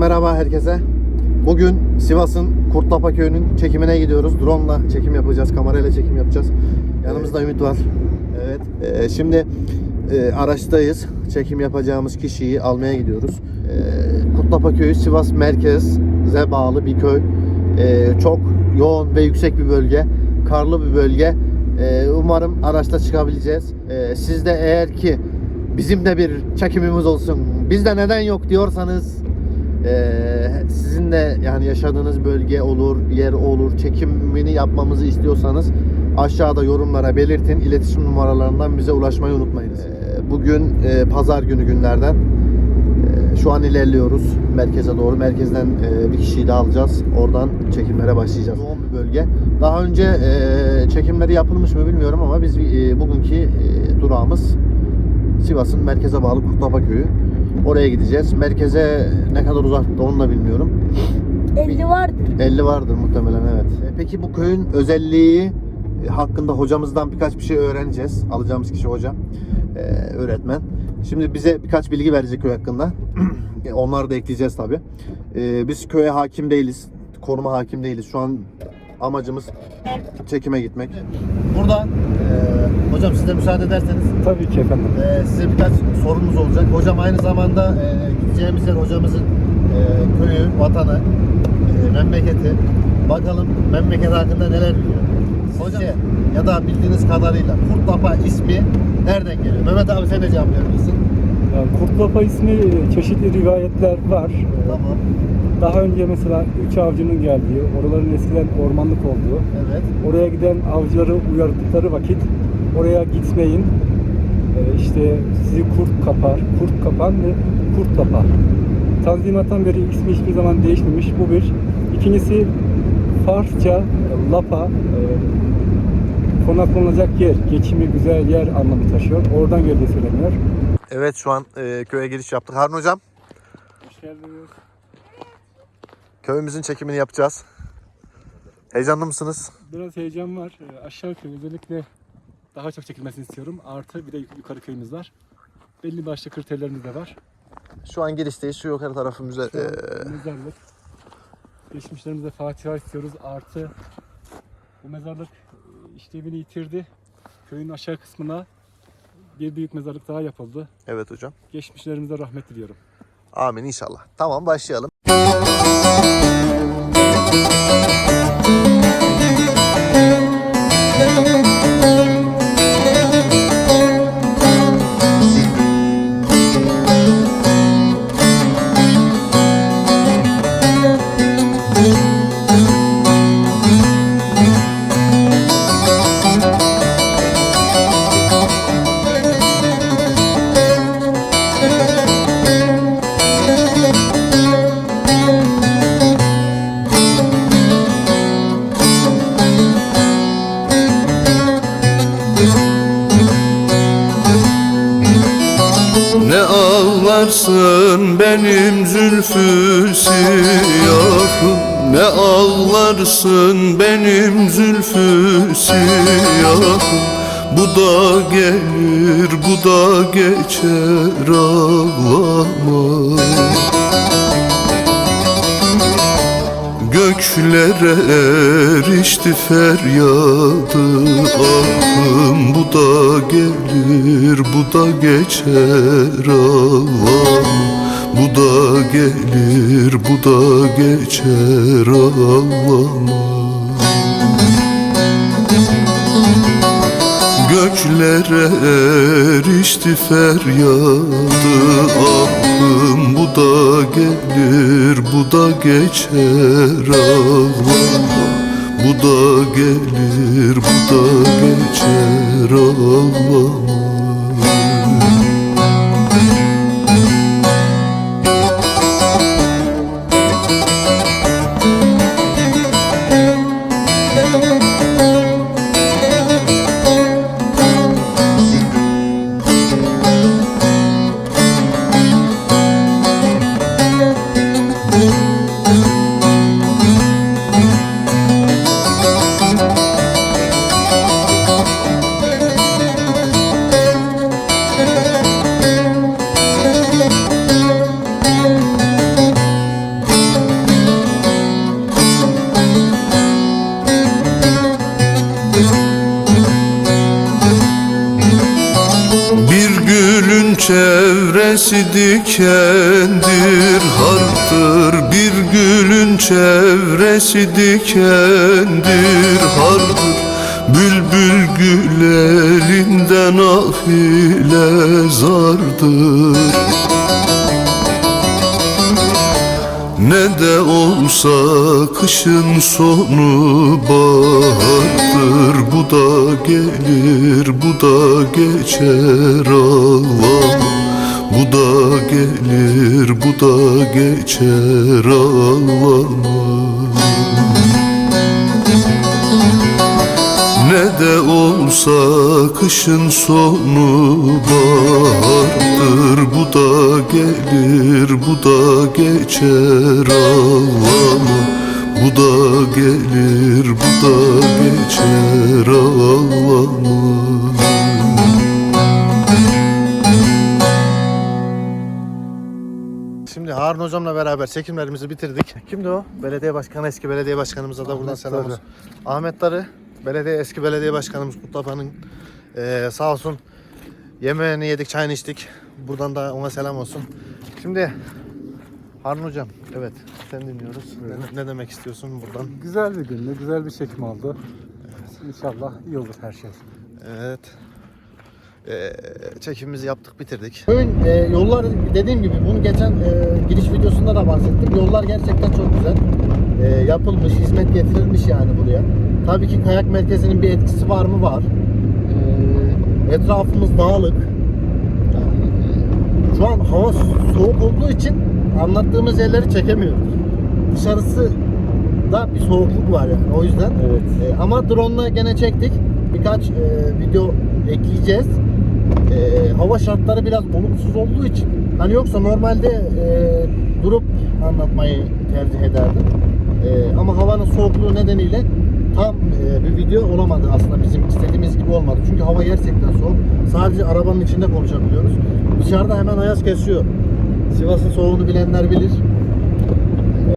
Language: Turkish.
merhaba herkese. Bugün Sivas'ın Kurtlapa köyünün çekimine gidiyoruz. Drone ile çekim yapacağız, kamerayla çekim yapacağız. Yanımızda Ümit var. Evet. Ee, şimdi e, araçtayız. Çekim yapacağımız kişiyi almaya gidiyoruz. Ee, Kurtlapa köyü Sivas merkeze bağlı bir köy. Ee, çok yoğun ve yüksek bir bölge. Karlı bir bölge. Ee, umarım araçla çıkabileceğiz. Ee, siz de eğer ki bizim de bir çekimimiz olsun. Bizde neden yok diyorsanız ee, sizin de yani yaşadığınız bölge olur, yer olur, çekimini yapmamızı istiyorsanız aşağıda yorumlara belirtin. İletişim numaralarından bize ulaşmayı unutmayınız. Ee, bugün e, pazar günü günlerden. Ee, şu an ilerliyoruz merkeze doğru. Merkezden e, bir kişiyi de alacağız. Oradan çekimlere başlayacağız. Yoğun bir bölge. Daha önce e, çekimleri yapılmış mı bilmiyorum ama biz e, bugünkü e, durağımız Sivas'ın merkeze bağlı Kurtlapa köyü. Oraya gideceğiz. Merkeze ne kadar uzakta onu da bilmiyorum. 50 vardır. 50 vardır muhtemelen evet. E, Peki bu köyün özelliği e, hakkında hocamızdan birkaç bir şey öğreneceğiz. Alacağımız kişi hoca, e, öğretmen. Şimdi bize birkaç bilgi verecek köy hakkında. E, Onları da ekleyeceğiz tabi. Biz köye hakim değiliz. Konuma hakim değiliz. Şu an amacımız çekime gitmek. Buradan e, hocam size müsaade ederseniz Tabii ki efendim. ee, size birkaç sorumuz olacak. Hocam aynı zamanda e, gideceğimiz yer hocamızın e, köyü, vatanı, e, memleketi. Bakalım memleket hakkında neler biliyor. Hocam ya da bildiğiniz kadarıyla Kurtlapa ismi nereden geliyor? Mehmet abi sen de cevaplayabilirsin. Yani Kurtlapa ismi e, çeşitli rivayetler var. Ee, Tamam. Daha önce mesela üç avcının geldiği, oraların eskiden ormanlık olduğu, Evet. oraya giden avcıları uyardıkları vakit oraya gitmeyin. Ee, işte sizi kurt kapar, kurt kapan ve kurt kapar. Tanzimattan beri ismi hiçbir zaman değişmemiş. Bu bir. İkincisi Farsça lapa e, konaklanacak yer, geçimi güzel yer anlamı taşıyor. Oradan geldiği söyleniyor. Evet şu an e, köye giriş yaptık. Harun hocam Hoş geldiniz. köyümüzün çekimini yapacağız. Heyecanlı mısınız? Biraz heyecan var. Ee, Aşağı köy özellikle daha çok çekilmesini istiyorum. Artı bir de yukarı köyümüz var. Belli başlı kriterlerimiz de var. Şu an girişteyiz. Şu yukarı tarafımıza Şu an e, mezarlık. Geçmişlerimize Fatiha istiyoruz. Artı bu mezarlık e, işlevini yitirdi. Köyün aşağı kısmına bir büyük mezarlık daha yapıldı. Evet hocam. Geçmişlerimize rahmet diliyorum. Amin inşallah. Tamam başlayalım. Benim zülfü siyahım Ne ağlarsın benim zülfü siyahım? Bu da gelir bu da geçer ağlama. Göklere erişti feryadı ahım. Bu da gelir bu da geçer ağlam Bu da gelir bu da geçer ağlama. Göklere erişti feryadı ahım Bu da gelir bu da geçer ağlama. Bu da gelir bu da geçer ağlama dikendir Hardır bir gülün çevresi dikendir Hardır bülbül gül elinden ah ile zardır Ne de olsa kışın sonu bahardır. Bu da gelir bu da geçer ağlama Bu da gelir bu da geçer ağlama ne de olsa kışın sonu bahardır Bu da gelir bu da geçer ağlama Bu da gelir bu da geçer ağlama Şimdi Harun hocamla beraber çekimlerimizi bitirdik. Kimdi o? Belediye başkanı, eski belediye başkanımıza da buradan Ahmet selam Darı. olsun. Ahmet Darı, belediye eski belediye başkanımız Kutlapa'nın eee sağ olsun yemeğini yedik, çayını içtik. Buradan da ona selam olsun. Şimdi Harun hocam, evet sen dinliyoruz. Ne, ne demek istiyorsun buradan? Güzel bir gündü, güzel bir çekim oldu. İnşallah iyi olur her şey. Evet. Ee, çekimimizi yaptık, bitirdik. Köyün e, yollar dediğim gibi bunu geçen e, giriş videosunda da bahsettim. Yollar gerçekten çok güzel. E, yapılmış, hizmet getirilmiş yani buraya. Tabii ki kayak merkezinin bir etkisi var mı? Var. E, etrafımız dağlık. Yani, şu an hava soğuk olduğu için anlattığımız yerleri çekemiyoruz. Dışarısı da bir soğukluk var yani o yüzden. Evet. E, ama drone'la gene çektik. Birkaç e, video ekleyeceğiz. E, hava şartları biraz olumsuz olduğu için hani yoksa normalde e, durup anlatmayı tercih ederdim. E, ama havanın soğukluğu nedeniyle tam e, bir video olamadı aslında bizim istediğimiz gibi olmadı. Çünkü hava gerçekten soğuk. Sadece arabanın içinde konuşabiliyoruz. Dışarıda hemen ayaz kesiyor. Sivas'ın soğuğunu bilenler bilir.